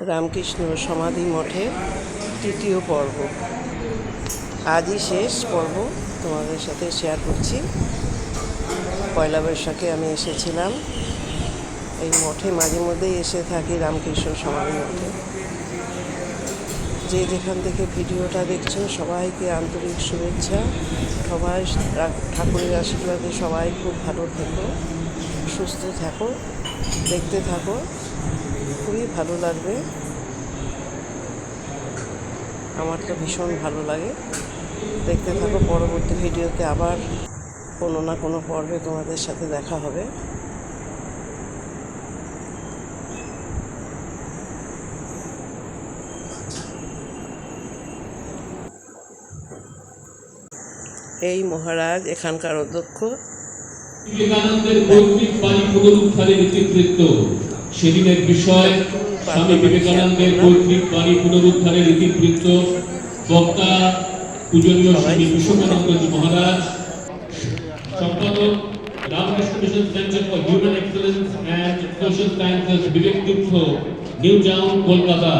রামকৃষ্ণ সমাধি মঠে তৃতীয় পর্ব। আজই শেষ পর্ব তোমাদের সাথে শেয়ার করছি। পয়লা বৈশাখে আমি এসেছিলাম। এই মঠে মাঝে মধ্যেই এসে থাকি রামকৃষ্ণ সমাধি মঠে। যে যেখান থেকে ভিডিওটা দেখছ, সবাইকে আন্তরিক শুভেচ্ছা। সবাই ঠাকুরের আশীর্বাদে সবাই খুব ভালো থেকো, সুস্থ থাকো, দেখতে থাকো। খুবই ভালো লাগবে। আমার তো ভীষণ ভালো লাগে। দেখতে থাকো, পরবর্তী ভিডিওতে আবার কোনো না কোনো পর্বে তোমাদের সাথে দেখা হবে। এই মহারাজ, এখানকার অধ্যক্ষ। বিবেকানন্দের ইতিবৃত্ত সেদিনের বিষয় স্বামী বিবেকানন্দের পৈতৃক বাড়ি পুনরুদ্ধারের ইতিবৃত্ত বক্তা পূজনীয় স্বামী বিশ্বকানন্দজি মহারাজ, সম্পাদক Ramakrishna Mission Centre for Human Excellence and Social Sciences Vivek Tirtha New Town, Kolkata.